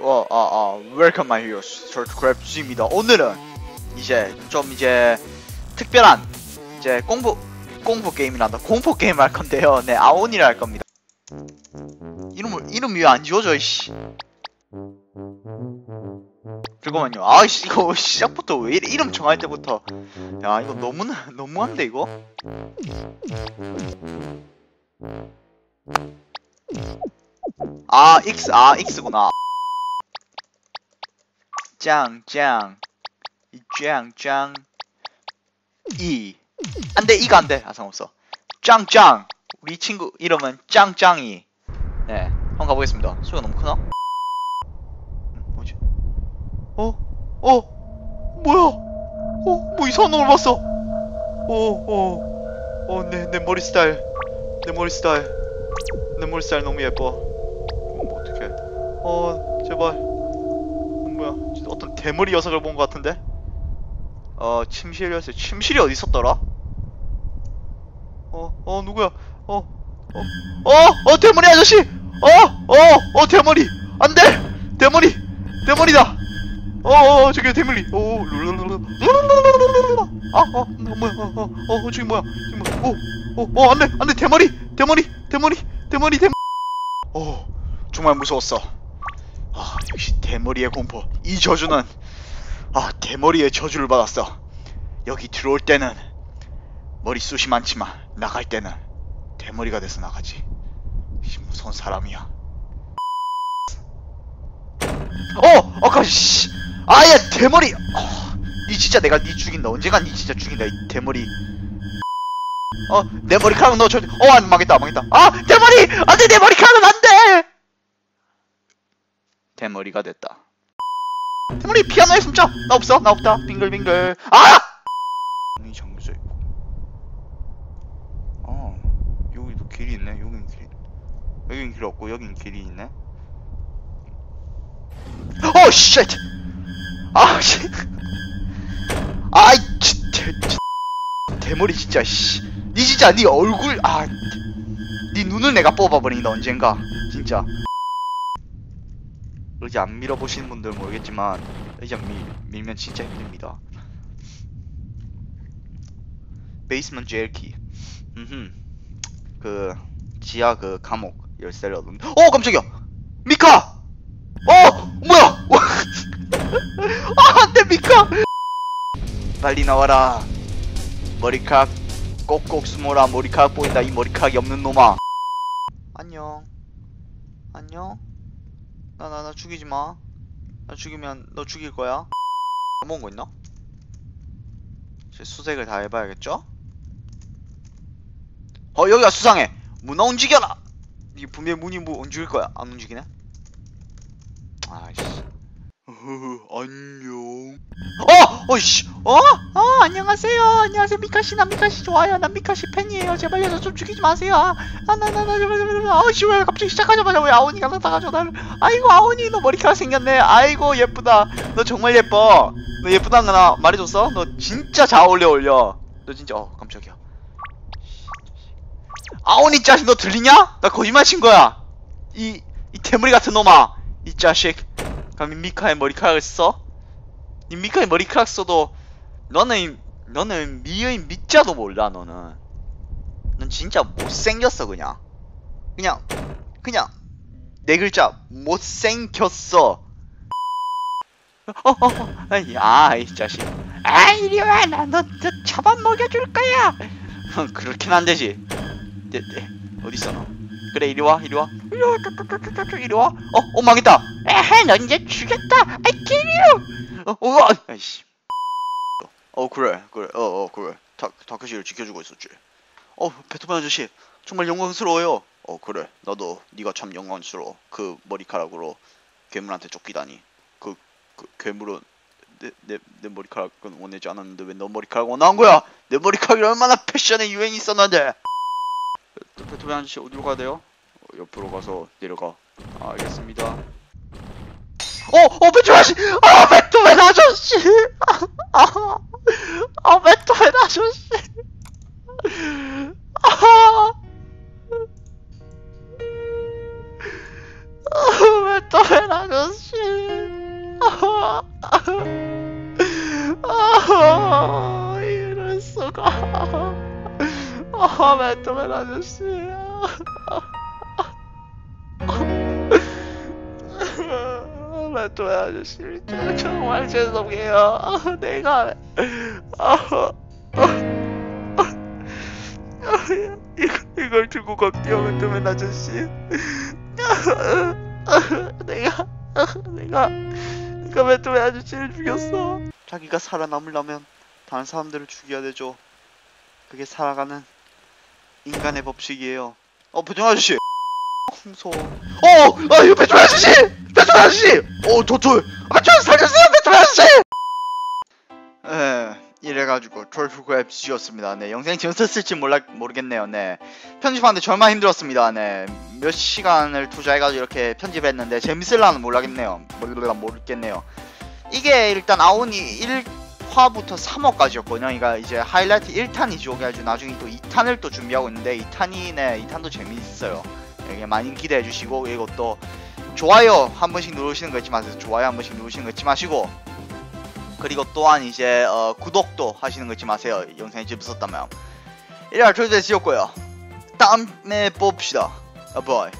어, 아, 아, welcome my heroes. 저 그랩즈입니다. 오늘은 이제 좀 이제 특별한 이제 공포 공포 게임이란다. 공포 게임 할 건데요. 네, 아온이라 할 겁니다. 이름을 이름 왜 안 지워져 이씨. 잠깐만요. 아 이씨 이거 시작부터 왜 이래? 이름 정할 때부터 야 이거 너무 너무한데 이거. 아 X 아 X구나. 짱짱 짱짱 이 안돼 이가 안돼 아 상관없어 짱짱 우리 친구 이름은 짱짱이 네 한번 가보겠습니다 소리가 너무 크나? 음, 뭐지? 어? 어? 뭐야? 어? 뭐 이상한 놈을 봤어 어? 어? 어? 내, 내 머리 스타일 내 머리 스타일 내 머리 스타일 너무 예뻐 어, 뭐 어떡해 어 제발 어떤 대머리 녀석을 본 것 같은데 어 침실이었어요 침실이 어디 있었더라 어 어 누구야 어 어 어 어, 대머리 아저씨 어 어 어 대머리 안 돼 대머리 대머리다 어 어 저기 대머리 오 룰루루루 아 어 뭐야 어 어 어, 저기 뭐야 저기 뭐야 오 오 어 안 돼 안 돼 대머리 대머리 대머리 대머리 대머리 어 정말 무서웠어 아 역시 대머리의 공포. 이 저주는 아 대머리의 저주를 받았어. 여기 들어올 때는 머리숱이 많지만 나갈 때는 대머리가 돼서 나가지. 이 무서운 사람이야. 어! 아까 씨 아야 대머리. 어, 니 진짜 내가 니 죽인다 언젠간 니 진짜 죽인다 이 대머리. 어 내 머리카락 너 저.. 어 안, 망했다 망했다. 아 대머리! 안돼 내 머리카락은 안돼 대머리가 됐다. 대머리 피아노에 숨자. 나 없어. 나 없다. 빙글빙글. 아! 문이 잠겨져 있고. 어. 여기도 길이 있네. 여긴 길. 여긴 길 없고 여긴 길이 있네. 오 쉣. 아 씨. 아이 대머리 진짜 씨. 니 진짜 니 얼굴 아. 니 눈을 내가 뽑아버린다 언젠가. 진짜. 의자 안 밀어보시는 분들 은 모르겠지만 의자 밀, 밀면 진짜 힘듭니다. 베이스먼트 제일키 음흠. 그 지하 그 감옥 열쇠를 얻은 어 깜짝이야! 미카! 어 뭐야! 아 안돼 미카! 빨리 나와라. 머리카락 꼭꼭 숨어라. 머리카락 보인다. 이 머리카락이 없는 놈아. 안녕. 안녕 나, 나, 나 죽이지 마. 나 죽이면 너 죽일 거야. 까먹은 거 있나? 이제 수색을 다 해봐야겠죠? 어, 여기가 수상해! 문어 움직여라! 이게 분명히 문이 뭐 움직일 거야. 안 움직이네? 아이씨. 어허, 안녕. 어! 어이씨! 어? 어, 안녕하세요. 안녕하세요. 미카씨, 난 미카씨 좋아요. 난 미카씨 팬이에요. 제발요, 저좀 죽이지 마세요. 아, 나, 나, 나, 나, 제발, 아우씨, 왜 갑자기 시작하자마자 왜 아오니가 나타가죠, 나를. 아이고, 아오니, 너 머리카락 생겼네. 아이고, 예쁘다. 너 정말 예뻐. 너 예쁘다는 거나 말해줬어? 너 진짜 잘 어울려, 어울려. 너 진짜, 어, 깜짝이야. 아오니 자식, 너 들리냐? 나 거짓말 친 거야. 이, 이 대머리 같은 놈아. 이 자식. 감히 미카의 머리카락을 써? 이 미카의 머리카락 써도 너는 너는 미의 미자도 몰라 너는. 넌 진짜 못생겼어 그냥. 그냥 그냥 네 글자 못생겼어. 아이 자식. 아 이리 와 나너 너 처밥 먹여줄 거야. 그렇긴 안 되지. 네, 네. 어딨어 너 그래 이리 와 이리 와. 이리 와 이리 와. 어, 어 망했다. 에헤 넌 이제 죽였다. 아이 기리요 어, 어, 아이씨. 어 그래 그래. 어어 어, 그래. 다, 다크시를 지켜주고 있었지. 어 베토벤 아저씨 정말 영광스러워요. 어 그래. 나도 네가 참 영광스러워. 그 머리카락으로 괴물한테 쫓기다니. 그, 그 괴물은 내, 내, 내 머리카락은 원하지 않았는데 왜 너 머리카락 원한 거야? 내 머리카락이 얼마나 패션에 유행이 있었는데. 베토벤 아저씨 어디로 가야 돼요? 어, 옆으로 가서 내려가 아, 알겠습니다 어! 어 베토벤 아저씨! 아 베토벤 아저씨! 아, 아, 아 베토벤 아저씨! 아, 아 베토벤 아저씨! 아, 아, 이럴 수가. 아, 맨투맨 아저씨. 맨투맨 아저씨, 저- 정말 죄송해요. 내가 이걸 들고 갈게요, 맨투맨 아저씨. 내가 내가 내가 맨투맨 아저씨를 죽였어. 자기가 살아남으려면 다른 사람들을 죽여야 되죠. 그게 살아가는 인간의 법칙이에요. 어, 배tung 아저씨. 무서워. 어, 아, 이거 배tung 아저씨, 배tung 아저씨. 어, 도툴. 아, 저 살려주세요, 배tung 아저씨. 에, 이래가지고 돌프고 앱 지웠습니다. 네, 영상이 재밌었을지 몰라 모르겠네요. 네, 편집하는데 정말 힘들었습니다. 네, 몇 시간을 투자해가지고 이렇게 편집했는데 재밌을라는 모르겠네요. 몰라 모르겠네요. 이게 일단 아온이 1화부터 3화까지였거든요. 그러니까 이제 하이라이트 1탄이죠. 그래가지고 나중에 또 2탄을 또 준비하고 있는데 2탄이 네, 2탄도 재밌어요. 이게 많이 기대해 주시고 그리고 또 좋아요 한 번씩 누르시는 거 잊지 마세요. 좋아요 한 번씩 누르시는 거 잊지 마시고 그리고 또한 이제 어, 구독도 하시는 거 잊지 마세요. 영상이 재밌었다면. 이래 저도 지었고요. 다음에 봅시다. 아, 바이.